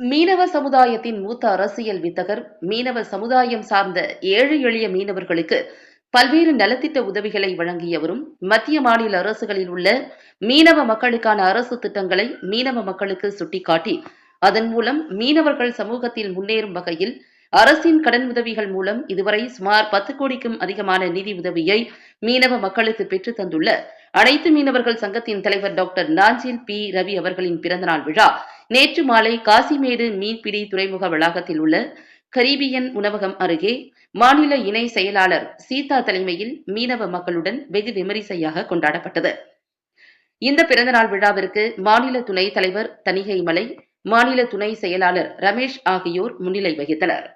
மீனவ சமுதாயத்தின் மூத்த அரசியல் வித்தகர் மீனவ சமுதாயம் சார்ந்த ஏழை எளிய மீனவர்களுக்கு பல்வேறு நலத்திட்ட உதவிகளை வழங்கியவரும் மத்திய மாநில அரசுகளில் உள்ள மீனவ மக்களுக்கான அரசு திட்டங்களை மீனவ மக்களுக்கு சுட்டிக்காட்டி அதன் மூலம் மீனவர்கள் சமூகத்தில் முன்னேறும் வகையில் அரசின் கடன் உதவிகள் மூலம் இதுவரை சுமார் பத்து கோடிக்கும் அதிகமான நிதி உதவியை மீனவ மக்களுக்கு பெற்றுத் தந்துள்ள அனைத்து மீனவர்கள் சங்கத்தின் தலைவர் டாக்டர் நாஞ்சில் பி. ரவி அவர்களின் பிறந்தநாள் விழா. நேற்று மாலை காசிமேடு மீன்பிடி துறைமுக வளாகத்தில் உள்ள கரீபியன் உணவகம் அருகே மாநில இணை செயலாளர் சீதா தலைமையில் மீனவ மக்களுடன் வெகு விமரிசையாக கொண்டாடப்பட்டது. இந்த பிறந்தநாள் விழாவிற்கு மாநில துணைத் தலைவர் தணிகை மலை மாநில துணை செயலாளர் ரமேஷ் ஆகியோர் முன்னிலை வகித்தனர்.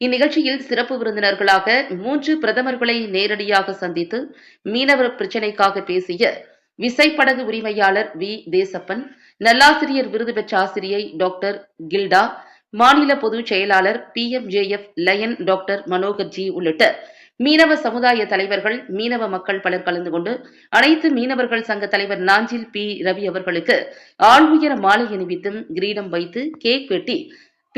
இந்நிகழ்ச்சியில் சிறப்பு விருந்தினர்களாக மூன்று பிரதமர்களை நேரடியாக சந்தித்து மீனவர் பிரச்சினைக்காக பேசிய விசைப்படகு உரிமையாளர் வி. தேசப்பன் நல்லாசிரியர் விருது பெற்ற ஆசிரியை டாக்டர் கில்டா மாநில பொதுச் செயலாளர் P. M. J. F. Lion doctor Manohar ji உள்ளிட்ட மீனவ சமுதாய தலைவர்கள் மீனவ மக்கள் பலர் கலந்து கொண்டு அனைத்து மீனவர்கள் சங்க தலைவர் நாஞ்சில் பி. ரவி அவர்களுக்கு ஆழ்வுயர மாலை அணிவித்தும் கிரீடம் வைத்து கேக் வெட்டி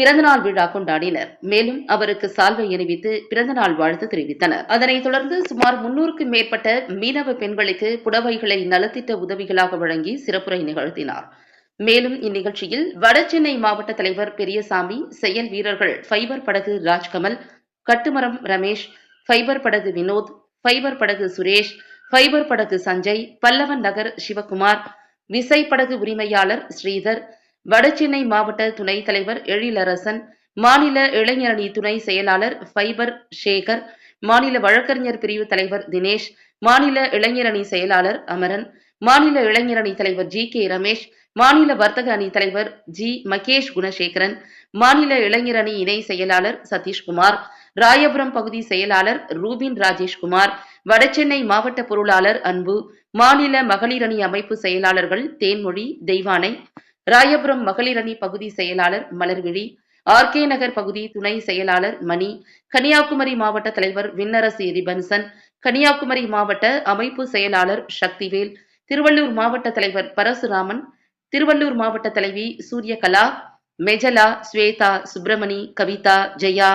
பிறந்தநாள் விழா கொண்டாடினர். மேலும் அவருக்கு சால்வை அணிவித்து பிறந்தநாள் வாழ்த்து தெரிவித்தனர். அதனைத் தொடர்ந்து சுமார் முன்னூறுக்கும் மேற்பட்ட மீனவ பெண்களுக்கு புடவைகளை நலத்திட்ட உதவிகளாக வழங்கி சிறப்புரை நிகழ்த்தினார். மேலும் இந்நிகழ்ச்சியில் வடசென்னை மாவட்ட தலைவர் பெரியசாமி செயல் வீரர்கள் ஃபைபர் படகு ராஜ்கமல் கட்டுமரம் ரமேஷ் ஃபைபர் படகு வினோத் ஃபைபர் படகு சுரேஷ் ஃபைபர் படகு சஞ்சய் பல்லவன் நகர் சிவகுமார் விசை படகு உரிமையாளர் ஸ்ரீதர் வடசென்னை மாவட்ட துணைத் தலைவர் எழிலரசன் மாநில இளைஞரணி துணை செயலாளர் ஃபைபர் சேகர் மாநில வழக்கறிஞர் பிரிவு தலைவர் தினேஷ் மாநில இளைஞரணி செயலாளர் அமரன் மாநில இளைஞரணி தலைவர் ஜி கே ரமேஷ் மாநில வர்த்தக அணி தலைவர் ஜி மகேஷ் குணசேகரன் மாநில இளைஞரணி இணை செயலாளர் சதீஷ்குமார் ராயபுரம் பகுதி செயலாளர் ரூபின் ராஜேஷ்குமார் வடசென்னை மாவட்ட பொருளாளர் அன்பு மாநில மகளிர் அணி அமைப்பு செயலாளர்கள் தேன்மொழி தெய்வானை ராயபுரம் மகளிர் அணி பகுதி செயலாளர் மலர்விழி ஆர்கே நகர் பகுதி துணை செயலாளர் மணி கன்னியாகுமரி மாவட்ட தலைவர் விண்ணரசு ரிபன்சன் கன்னியாகுமரி மாவட்ட அமைப்பு செயலாளர் சக்திவேல் திருவள்ளூர் மாவட்ட தலைவர் பரசுராமன் திருவள்ளூர் மாவட்ட தலைவி சூரியகலா மெஜலா ஸ்வேதா சுப்பிரமணி கவிதா ஜெயா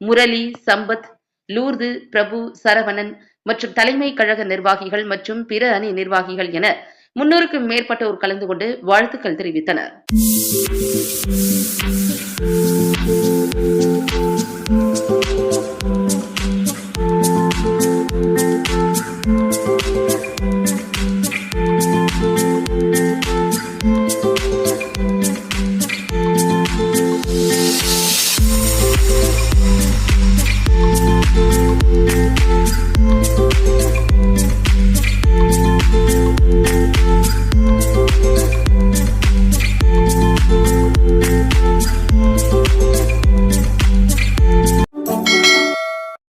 முரளி சம்பத் லூர்து பிரபு சரவணன் மற்றும் தலைமை கழக நிர்வாகிகள் மற்றும் பிற அணி நிர்வாகிகள் என முன்னூறுக்கும் மேற்பட்டோர் கலந்து கொண்டு வாழ்த்துக்கள் தெரிவித்தனர்.